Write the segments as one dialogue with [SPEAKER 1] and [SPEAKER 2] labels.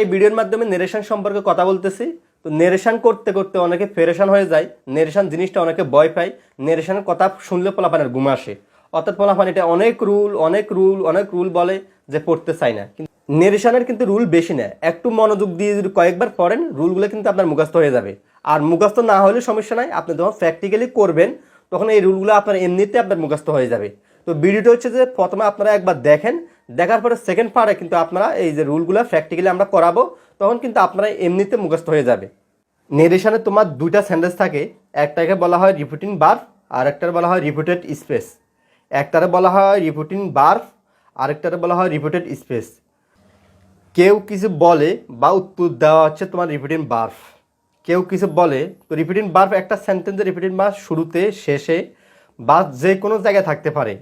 [SPEAKER 1] এই ভিডিওর মাধ্যমে নেরেশন সম্পর্কে কথা বলতেছি। তো নেরেশন করতে করতে অনেকে ফেরেশান হয়ে যায়, নেরেশন জিনিসটা অনেকে ভয় পায়, নেরেশনের কথা শুনলে পোলাপানের ঘুম আসে। অর্থাৎ পোলাপান এটা অনেক রুল অনেক রুল অনেক রুল বলে যে পড়তে চায় না। কিন্তু নেরেশনের কিন্তু রুল বেশি না, একটু মনোযোগ দিয়ে যদি কয়েকবার পড়েন, রুলগুলো কিন্তু আপনার মুখস্থ হয়ে যাবে। আর মুখস্থ না হলে সমস্যা নাই, আপনি যখন প্র্যাকটিক্যালি করবেন, তখন এই রুলগুলো আপনার এমনিতে আপনার মুখস্থ হয়ে যাবে। তো ভিডিওটা হচ্ছে যে প্রথমে আপনারা একবার দেখেন দেখার পরে সেকেন্ড পার্টে কিন্তু আপনারা এই যে রুলগুলো প্র্যাকটিক্যালি আমরা করাবো, তখন কিন্তু আপনারা এমনিতে মুখস্থ হয়ে যাবে। নেরেশনে তোমার দুইটা সেন্টেন্স থাকে, একটাকে বলা হয় রিপিটিং বার্ফ আর একটার বলা হয় রিপুটেড স্পেস একটারে বলা হয় রিপিটিং বার্ফ আরেকটারে বলা হয় রিপুটেড স্পেস কেউ কিছু বলে বা উত্তর দেওয়া হচ্ছে তোমার রিপিটিং বার্ফ কেউ কিছু বলে, তো রিপিটিং বার্ফ একটা সেন্টেন্সে রিপিটিং বার্ফ শুরুতে, শেষে, বা যে কোনো জায়গায় থাকতে পারে।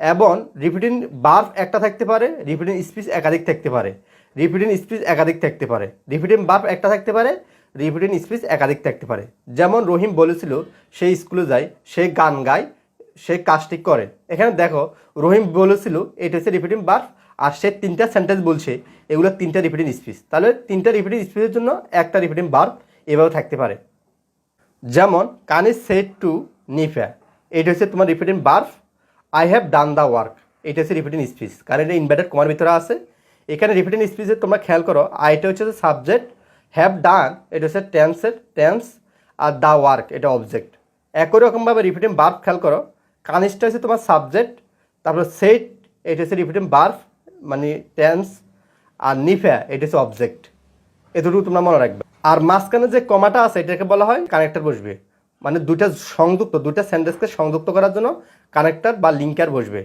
[SPEAKER 1] এবং রিপিটিং বার্ফ একটা থাকতে পারে রিপিটিং স্পিচ একাধিক থাকতে পারে রিপিটিং স্পিচ একাধিক থাকতে পারে রিপিটিং বার্ফ একটা থাকতে পারে রিপিটিং স্পিচ একাধিক থাকতে পারে। যেমন রহিম বলেছিল, সে স্কুলে যায়, সে গান গায়, সে কাজটি করে। এখানে দেখো, রহিম বলেছিল, এটা হচ্ছে রিপিটিং বার্ফ আর সে তিনটা সেন্টেন্স বলছে, এগুলো তিনটা রিপিটিং স্পিচ তাহলে তিনটা রিপিটিং স্পিচের জন্য একটা রিপিটিং বার্ফ এভাবে থাকতে পারে। যেমন, কানি সেট টু নিফা, এটা হচ্ছে তোমার repeating verb I have done the work এটা হচ্ছে রিপিটিং স্পিচ কারণ এটা ইনভার্টেড কমার ভিতরে আছে। এখানে রিপিটিং স্পিচে তোমরা খেয়াল করো আইটা হচ্ছে সাবজেক্ট হ্যাভ ডান এটা হচ্ছে টেন্সের টেন্স আর দ্য ওয়ার্ক এটা অবজেক্ট একই রকমভাবে রিপিটিং বার্ফ খেয়াল করো। কানিসটা হচ্ছে তোমার সাবজেক্ট তারপরে সেট এটা হচ্ছে রিপিটিং বার্ফ মানে টেন্স আর নিফা, এটা হচ্ছে অবজেক্ট এতটুকু তোমরা মনে রাখবে। আর মাঝখানে যে কমাটা আছে, এটাকে বলা হয় কানেক্টর বসবে। মানে দুইটা সংযুক্ত, দুইটা সেন্টেন্সকে সংযুক্ত করার জন্য কানেক্টার বা লিঙ্কার বসবে।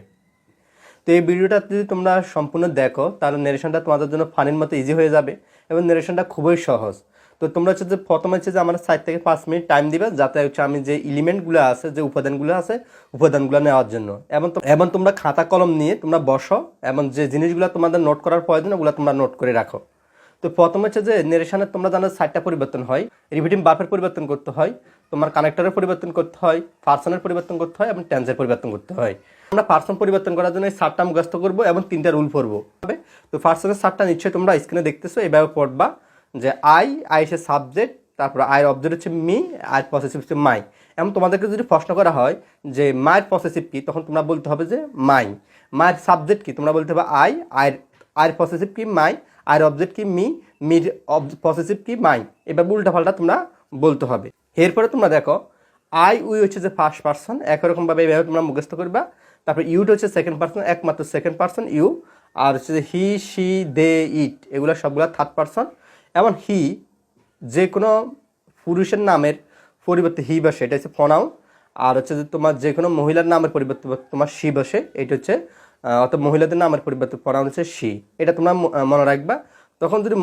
[SPEAKER 1] তো এই ভিডিওটা যদি তোমরা সম্পূর্ণ দেখো, তাহলে নেরেশনটা তোমাদের জন্য ফানির মতো ইজি হয়ে যাবে এবং নেরেশনটা খুবই সহজ। তো তোমরা হচ্ছে যে প্রথমে হচ্ছে যে আমার সাইড থেকে পাঁচ মিনিট টাইম দিবে, যাতে হচ্ছে আমি যে এলিমেন্টগুলো আছে, যে উপাদানগুলো আছে, উপাদানগুলো নেওয়ার জন্য। এবং এবং তোমরা খাতা কলম নিয়ে তোমরা বসো, এবং যে জিনিসগুলো তোমাদের নোট করার প্রয়োজন, ওগুলো তোমরা নোট করে রাখো। তো প্রথম হচ্ছে যে নেরেশনের তোমরা জানো সাইডটা পরিবর্তন হয় রিপিটিং বাফের পরিবর্তন করতে হয়। তোমার কানেক্টরের পরিবর্তন করতে হয় পার্সনের পরিবর্তন করতে হয় এবং টেন্সের পরিবর্তন করতে হয়। আমরা পার্সন পরিবর্তন করার জন্য এই সাতটা মুখস্থ করব এবং তিনটা রুল পড়ব। তবে তো পার্সনের সাতটা নিশ্চয়ই তোমরা স্ক্রিনে দেখতেছো, এভাবে পড়বা যে আই আই হচ্ছে সাবজেক্ট তারপর আয়ের অবজেক্ট হচ্ছে মি আর পসেসিভ হচ্ছে মাই এমন তোমাদেরকে যদি প্রশ্ন করা হয় যে মায়ের পসেসিভ কি, তখন তোমরা বলতে হবে যে মাই মায়ের সাবজেক্ট কি, তোমরা বলতে হবে আই আয়ের আয়ের পসেসিভ কি মাই আয়ের অবজেক্ট কি মি মির পসেসিভ কি মাই এবার উল্টা পাল্টা তোমরা বলতে হবে। এরপরে তোমরা দেখো আই উই হচ্ছে যে ফার্স্ট পার্সন একরকমভাবে এইভাবে তোমরা মুখস্থ করবা। তারপর ইউটা হচ্ছে সেকেন্ড পার্সন একমাত্র সেকেন্ড পার্সন ইউ আর হচ্ছে যে হি সি দে ইট এগুলো সবগুলো থার্ড পার্সন এমন হি যে কোনো পুরুষের নামের পরিবর্তে হি বসে, এটা হচ্ছে ফনাউন আর হচ্ছে যে তোমার যে কোনো মহিলার নামের পরিবর্তে তোমার সি বসে, এটা হচ্ছে অর্থাৎ মহিলাদের নামের পরিবর্তে ফনাউন হচ্ছে সি এটা তোমরা মনে রাখবা। তখন যদি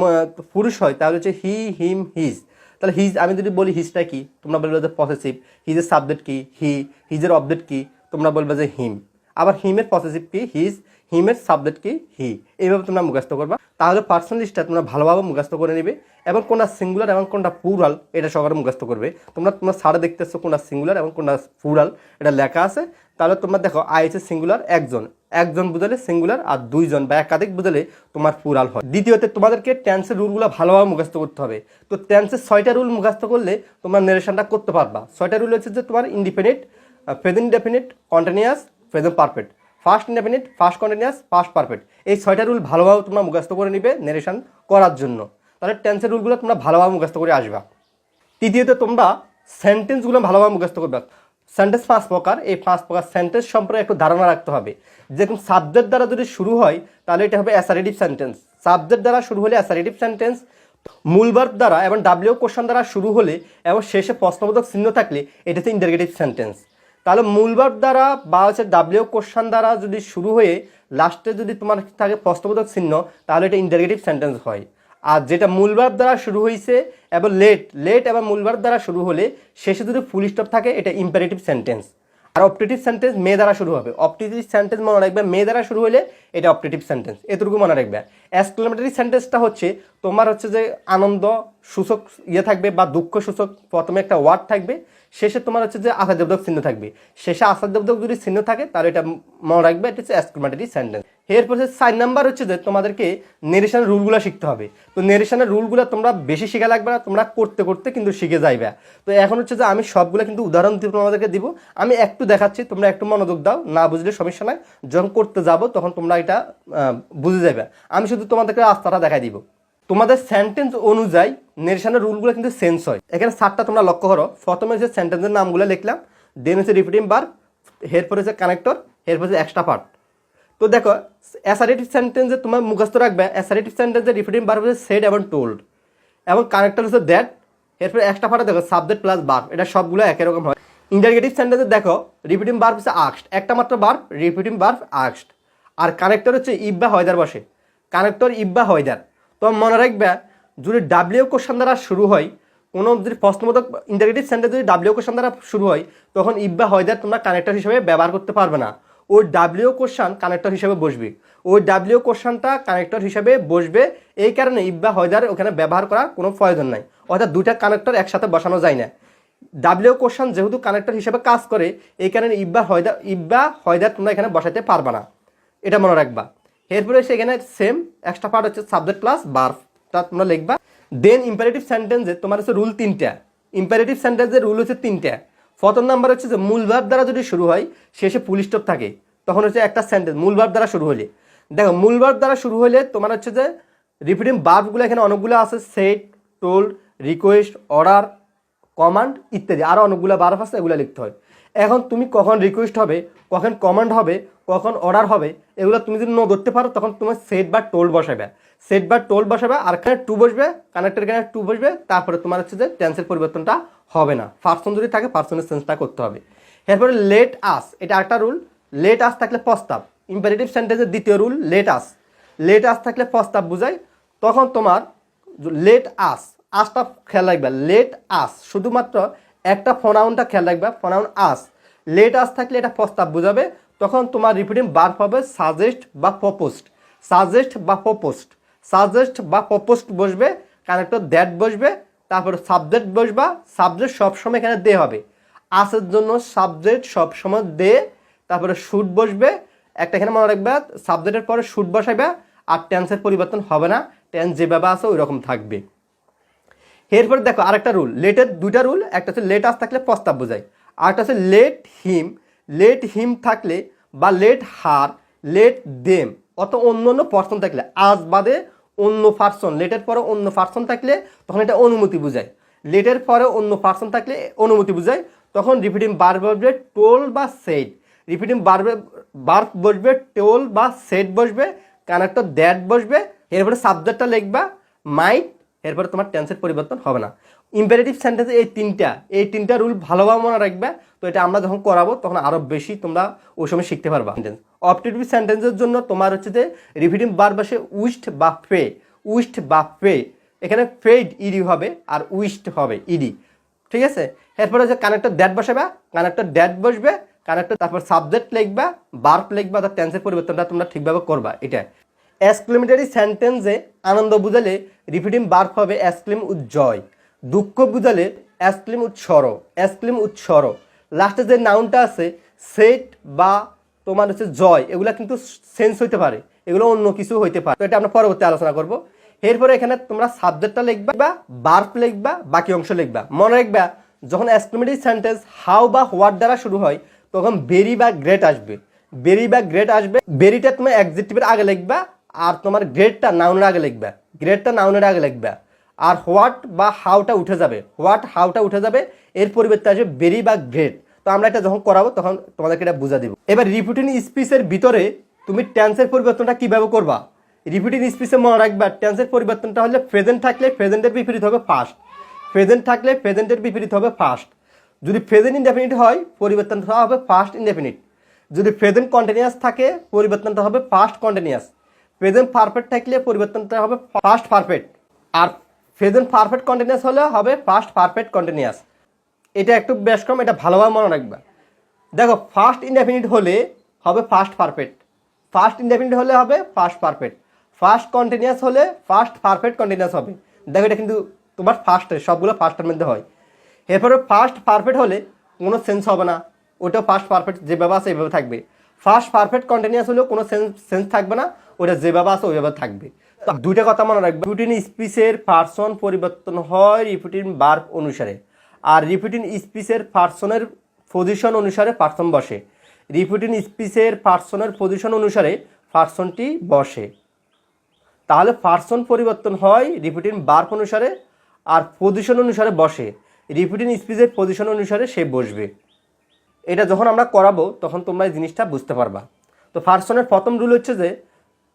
[SPEAKER 1] পুরুষ হয়, তাহলে হচ্ছে হি হিম হিজ তাহলে হিজ আমি যদি বলি হিজটা কি, তোমরা বলবে যে পসেসিভ হিজের সাবজেক্ট কি হি হিজের অবজেক্ট কি, তোমরা বলবে যে হিম আবার হিমের পসেসিভ কি হিজ হিমের সাবজেক্ট কি হি এইভাবে তোমরা মুখস্থ করবা। তাহলে পার্সোনালিস্টটা তোমরা ভালোভাবে মুখস্থ করে নেবে এবং কোনটা সিঙ্গুলার এবং কোনটা পুরাল এটা সবার মুখস্থ করবে। তোমরা তোমরা সারা দেখতেছো কোনটা সিঙ্গুলার এবং কোনটা পুরাল এটা লেখা আছে। তাহলে তোমরা দেখো আই হচ্ছে সিঙ্গুলার একজন। একজন বুঝালে সিঙ্গুলার আর দুইজন বা একাধিক বুঝালে তোমার পুরাল হয়। দ্বিতীয়তে তোমাদেরকে টেন্সের রুলগুলো ভালোভাবে মুখস্থ করতে হবে। তো টেন্সের ছয়টা রুল মুখস্থ করলে তোমরা নেরেশনটা করতে পারবা। ছয়টা রুল হচ্ছে যে তোমার independent present definite continuous present perfect first indefinite first continuous first perfect এই ছয়টা রুল ভালোভাবে তোমরা মুখস্থ করে নিবে নেরেশন করার জন্য। তাহলে টেন্সের রুলগুলো তোমরা ভালোভাবে মুখস্থ করে আসবা। তৃতীয়ত তোমরা সেন্টেন্সগুলো ভালোভাবে মুখস্থ করবে। সেন্টেন্স পাঁচ প্রকার, এই পাঁচ প্রকার সেন্টেন্স সম্পর্কে একটু ধারণা রাখতে হবে। যেরকম সাবজেক্ট দ্বারা যদি শুরু হয়, তাহলে এটা হবে অ্যাসারেটিভ সেন্টেন্স সাবজেক্ট দ্বারা শুরু হলে অ্যাসারেটিভ সেন্টেন্স মূল ভার্ব দ্বারা এবং ডাব্লিউ কোশ্চেন দ্বারা শুরু হলে এবং শেষে প্রশ্নবোধক চিহ্ন থাকলে এটা হচ্ছে ইন্টারগেটিভ সেন্টেন্স তাহলে মূল ভার্ব দ্বারা বা হচ্ছে ডাব্লিউ কোশ্চেন দ্বারা যদি শুরু হয়ে লাস্টে যদি তোমার থাকে প্রশ্নবোধক চিহ্ন, তাহলে এটা ইন্টারগেটিভ সেন্টেন্স হয়। আর যেটা মূল ভার্ব দ্বারা শুরু হয়েছে এবং লেট লেট এবং মূল ভার্ব দ্বারা শুরু হলে শেষে যদি ফুল স্টপ থাকে, এটা ইম্পারেটিভ সেন্টেন্স আর অপটেটিভ সেন্টেন্স মে দ্বারা শুরু হবে। অপটেটিভ সেন্টেন্স মনে রাখবে, মে দ্বারা শুরু হলে এটা অপটেটিভ সেন্টেন্স এতটুকু মনে রাখবে। এক্সক্লেমেটরি সেন্টেন্সটা হচ্ছে, তোমার হচ্ছে যে আনন্দ, সূচক ইয়ে থাকবে বা দুঃখ সূচক, প্রথমে একটা ওয়ার্ড থাকবে, শেষে তোমার হচ্ছে যে আশাদেবদক চিহ্ন থাকবে। শেষে আশাদেবদক যদি চিহ্ন থাকে, তাহলে এটা মনে রাখবে এটা হচ্ছে এক্সক্লেমেটরি সেন্টেন্স এরপর চার নাম্বার হচ্ছে যে তোমাদেরকে নেরেশনের রুলগুলো শিখতে হবে। তো নেরেশনের রুলগুলো তোমরা বেশি শিখা লাগবে না, তোমরা করতে করতে কিন্তু শিখে যাইবে। তো এখন হচ্ছে যে আমি সবগুলো কিন্তু উদাহরণ দিয়ে তোমাদেরকে দিব। আমি একটু দেখাচ্ছি, তোমরা একটু মনোযোগ দাও, না বুঝলে সমস্যা নাই। যখন করতে যাব, তখন তোমরা এটা বুঝে যাবে আমি শুধু তোমাদেরকে রাস্তাটা দেখাই দিব। তোমাদের সেন্টেন্স অনুযায়ী নেরেশনের রুলগুলো কিন্তু সেন্স হয়। এখানে সাতটা তোমরা লক্ষ্য করো। প্রথমে হচ্ছে সেন্টেন্সের নামগুলো লিখলাম দেন হচ্ছে রিপিটিং বার এরপর হচ্ছে কানেক্টর এরপর হচ্ছে এক্সট্রা পার্ট তো দেখো অ্যাসারেটিভ সেন্টেন্সে তোমার মুখস্থ রাখবে অ্যাসারেটিভ সেন্টেন্সে রিপিটিং বার হচ্ছে সেড এবং টোল্ড এবং কানেক্টর হচ্ছে দ্যাট এরপর এক্সট্রা পার্টে দেখো সাবজেক্ট প্লাস বার এটা সবগুলো একই রকম হয়। ইন্টারগেটিভ সেন্টেন্সে দেখো রিপিটিং বার হচ্ছে আক্সড একটা মাত্র বার রিপিটিং বার আক্সড আর কানেক্টর হচ্ছে ইব্বা হয়দার বসে কানেক্টর ইব্বা হয়দার। তো মনে রাখবে, যদি ডাব্লিউ কোশ্চান দ্বারা শুরু হয়, কোনো যদি প্রশ্নবোধক ইন্টারগেটিভ সেন্টেন্স যদি ডাব্লিউ কোশ্চান দ্বারা শুরু হয়, তখন ইব্বা হয়দার তোমরা কানেক্টর হিসেবে ব্যবহার করতে পারবে না। ওই ডাব্লিউ কোশ্চান কানেক্টর হিসেবে বসবে। ওই ডাব্লিউ কোশ্চানটা কানেক্টর হিসেবে বসবে। এই কারণে ইব্বা হয়দার ওখানে ব্যবহার করার কোনো প্রয়োজন নাই। অর্থাৎ দুইটা কানেক্টর একসাথে বসানো যায় না। ডাব্লিউ কোশ্চান যেহেতু কানেক্টর হিসেবে কাজ করে, এই কারণে ইব্বা হয়দা ইব্বা হয়দার তোমরা এখানে বসাতে পারবে না। এটা মনে রাখবা। এরপরে সেখানে সেম এক্সট্রা পার্ট হচ্ছে সাবজেক্ট প্লাস বার্ফ বার্ফটা তোমরা লিখবা। দেন ইম্পারেটিভ সেন্টেন্সে তোমার হচ্ছে রুল তিনটা। ইম্পারেটিভ সেন্টেন্সের রুল হচ্ছে তিনটা। প্রথম নাম্বার হচ্ছে যে মূল ভাব দ্বারা যদি শুরু হয়, শেষে পুলিশ স্টপ থাকে। তখন হচ্ছে একটা সেন্টেন্স মূল ভাব দ্বারা শুরু হলে দেখো, মূল ভাব দ্বারা শুরু হলে তোমার হচ্ছে যে রিপিটিং বার্বগুলো এখানে অনেকগুলো আছে set told request order command ইত্যাদি। আরও অনেকগুলো বারফ আছে, এগুলো লিখতে হয়। এখন তুমি কখন রিকোয়েস্ট হবে, কখন কমান্ড হবে, কখন অর্ডার হবে, এগুলো তুমি যদি ন ধরতে পারো, তখন তোমার সেট বা টোল বসাবে সেট বা টোল বসাবে, আর এখানে টু বসবে কানেক্টের এখানে টু বসবে, তারপরে তোমার হচ্ছে যে টেন্সের পরিবর্তনটা হবে না। পার্সন যদি থাকে পার্সনের সেন্সটা করতে হবে। এরপরে লেট আস এটা একটা রুল লেট আস থাকলে প্রস্তাব। ইম্পারেটিভ সেন্টেন্সের দ্বিতীয় rule let us let us থাকলে প্রস্তাব বুঝায় তখন তোমার লেট আস আসটা খেয়াল রাখবে। লেট আস শুধুমাত্র একটা ফোনাউনটা খেয়াল রাখবে ফোনাউন আস লেট আস থাকলে এটা প্রস্তাব বুঝাবে, তখন তোমার রিপিটিং বার্ব হবে সাজেস্ট বা প্রপোস্ট সাজেস্ট বা প্রপোস্ট সাজেস্ট বা প্রপোস্ট বসবে কানেক্টর দ্যাট বসবে, তারপর সাবজেক্ট বসবা সাবজেক্ট সবসময় এখানে দে হবে। আসের জন্য সাবজেক্ট সবসময় দে, তারপরে শুট বসবে, একটা এখানে মনে রাখবে সাবজেক্টের পরে শুট বসাবে আর টেন্সের পরিবর্তন হবে না টেন্স যেভাবে আছে ওই রকম থাকবে। এরপর দেখো আরেকটা রুল লেটের দুইটা রুল একটা হচ্ছে লেট আস থাকলে প্রস্তাব বোঝায় আরেকটা হচ্ছে লেট হিম লেট হিম থাকলে বা লেট হার লেট দেম অত অন্য অন্য পার্সন থাকলে, আজ বাদে অন্য পার্সন লেটের পরে অন্য পার্সন থাকলে তখন এটা অনুমতি বোঝায়। লেটের পরে অন্য পার্সন থাকলে অনুমতি বোঝায়, তখন রিপিটিং বার বসবে টোল বা সেট রিপিটিং বারবে বার বসবে টোল বা সেট বসবে কানেক্টর দ্যাট বসবে, এরপরে সাবজেক্টটা লিখবা মাইট এরপরে তোমার টেন্সের পরিবর্তন হবে না। ইম্পারেটিভ সেন্টেন্সে এই তিনটা এই তিনটা রুল ভালোভাবে মনে রাখবে, তো এটা আমরা যখন করাবো, তখন আরও বেশি তোমরা ওই সময় শিখতে পারবা। সেন্টেন্স অপটিটিভ সেন্টেন্সের জন্য তোমার হচ্ছে যে রিপিটিং বার বসে উইস্ট বা ফে উইস্ট বা ফে এখানে ফেড ইডি হবে আর উইস্ট হবে ইডি ঠিক আছে? এরপরে হচ্ছে কানেক্টর ড্যাট বসাবে কানেক্টর দ্যাট বসবে কানেক্টর তারপর সাবজেক্ট লিখবা বার্ব লিখবা, তার টেন্সের পরিবর্তনটা তোমরা ঠিকভাবে করবা, এটা। এক্সক্লেমেটারি সেন্টেন্সে আনন্দ বুঝালে রিপিটিং বার্ব হবে অ্যাসক্লিম উজ্জয় দুঃখ বুঝালে অ্যাসক্লিম উৎসর অ্যাসক্লিম উৎসর লাস্টে যে নাউনটা আছে সেট বা তোমার হচ্ছে জয়, এগুলা কিন্তু সেন্স হইতে পারে, এগুলো অন্য কিছু হইতে পারে। তো এটা আমরা পরবর্তী আলোচনা করব। এরপরে এখানে তোমরা সাবজেক্টটা লিখবা, বা বার্ব লিখবা, বাকি অংশ লিখবা। মনে রাখবা, যখন এক্সক্লেমেটারি সেন্টেন্স হাউ বা হোয়াট দ্বারা শুরু হয়, তখন বেরি বা গ্রেট আসবে। বেরি বা গ্রেট আসবে বেরিটা তুমি অ্যাডজেক্টিভের আগে লিখবা, আর তোমার গ্রেডটা নাউনের আগে লিখবা। গ্রেডটা নাউনের আগে লিখবা। আর হোয়াট বা হাউটা উঠে যাবে হোয়াট হাউটা উঠে যাবে, এর পরিবর্তে আসবে বেরি বা গ্রেড তো আমরা এটা যখন করাবো, তখন তোমাদেরকে এটা বুঝা দিব। এবার রিপিটিং স্পিচের ভিতরে তুমি টেন্সের পরিবর্তনটা কীভাবে করবা? রিপিটিং স্পিচে মনে রাখবা টেন্সের পরিবর্তনটা হলে প্রেজেন্ট থাকলে প্রেজেন্টের বিপরীত হবে ফার্স্ট প্রেজেন্ট থাকলে প্রেজেন্টের বিপরীত হবে ফার্স্ট যদি প্রেজেন্ট ইনডেফিনিট হয়, পরিবর্তনটা হবে ফার্স্ট ইনডেফিনিট যদি প্রেজেন্ট কন্টিনিউয়াস থাকে, পরিবর্তনটা হবে ফার্স্ট কন্টিনিউয়াস প্রেজেন্ট পারফেক্ট থাকলে পরিবর্তনটা হবে ফার্স্ট পারফেক্ট আর প্রেজেন্ট পারফেক্ট কন্টিনিউয়াস হলে হবে ফার্স্ট পারফেক্ট কন্টিনিউয়াস এটা একটু বেশ কম, এটা ভালোভাবে মনে রাখবা। দেখো ফার্স্ট ইনডেফিনিট হলে হবে ফার্স্ট পারফেক্ট ফার্স্ট ইনডেফিনিট হলে হবে ফার্স্ট পারফেক্ট ফার্স্ট কন্টিনিউয়াস হলে ফার্স্ট পারফেক্ট কন্টিনিউয়াস হবে। দেখো, এটা কিন্তু তোমার ফার্স্টে সবগুলো ফার্স্টের মধ্যে হয়। এরপরে ফার্স্ট পারফেক্ট হলে কোনো সেন্স হবে না। ওটা ফার্স্ট পারফেক্ট যেভাবে আছে এইভাবে থাকবে। ফার্স্ট পারফেক্ট কন্টিনিউয়াস হলেও কোনো সেন্স সেন্স থাকবে না। ওটা যেভাবে আছে ওইভাবে থাকবে। তো দুইটা কথা মনে রাখবে। রিপিটিং স্পিচের পার্সন পরিবর্তন হয় রিপিটিং বার্ব অনুসারে। আর রিপিটিং স্পিচের পার্সনের পজিশন অনুসারে পার্সন বসে। রিপিটিং স্পিচের পার্সনের পজিশন অনুসারে পার্সনটি বসে। তাহলে পার্সন পরিবর্তন হয় রিপিটিং বার্ব অনুসারে আর পজিশন অনুসারে বসে। রিপিটিং স্পিচের পজিশন অনুসারে সে বসবে। এটা যখন আমরা করাবো, তখন তোমরা এই জিনিসটা বুঝতে পারবা। তো পার্সনের প্রথম রুল হচ্ছে যে,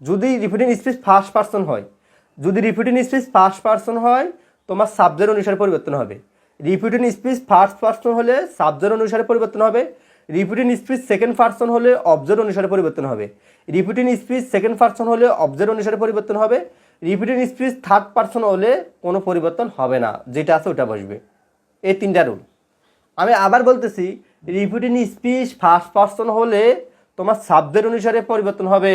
[SPEAKER 1] যদি রিপিটিং স্পিচ ফার্স্ট পার্সন হয়, যদি রিপিটিং স্পিচ ফার্স্ট পার্সন হয়, তোমার সাবজেক্ট অনুসারে পরিবর্তন হবে। রিপিটিং স্পিচ ফার্স্ট পার্সন হলে সাবজেক্ট অনুসারে পরিবর্তন হবে। রিপিটিং স্পিচ সেকেন্ড পার্সন হলে অবজেক্ট অনুসারে পরিবর্তন হবে। রিপিটিং স্পিচ সেকেন্ড পার্সন হলে অবজেক্ট অনুসারে পরিবর্তন হবে। রিপিটিং স্পিচ থার্ড পার্সন হলে কোনো পরিবর্তন হবে না। যেটা আছে ওটা বসবে। এই তিনটা রুল আমি আবার বলতেছি রিপিটিং স্পিচ ফার্স্ট পার্সন হলে তোমার সাবজেক্ট অনুসারে পরিবর্তন হবে।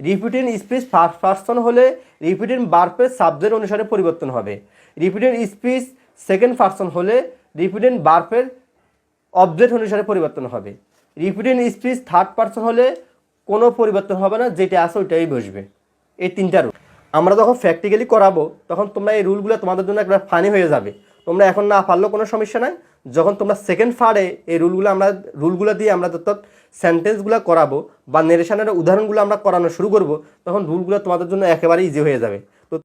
[SPEAKER 1] রিপিটিং স্পিচ ফার্স্ট পার্সন হলে রিপিটিং বার্পের সাবজেক্ট অনুসারে পরিবর্তন হবে। রিপিটিং স্পিচ সেকেন্ড পার্সন হলে রিপিটিং বার্পের অবজেক্ট অনুসারে পরিবর্তন হবে। রিপিটিং স্পিচ থার্ড পার্সন হলে কোনো পরিবর্তন হবে না, যেটা আছে ওইটাই বসবে। এই তিনটা রুল আমরা যখন প্র্যাকটিক্যালি করাবো, তখন তোমরা এই রুলগুলো তোমাদের জন্য একবার ফানি হয়ে যাবে। তোমরা এখন না পারলেও কোনো সমস্যা নাই। যখন তোমরা সেকেন্ড ফারে এই রুলগুলো আমরা রুলগুলো দিয়ে আমরা অর্থাৎ সেন্টেন্সগুলো করাবো বা নেরেশনের উদাহরণগুলো আমরা করানো শুরু করব, তখন রুলগুলো তোমাদের জন্য একেবারে ইজি হয়ে যাবে।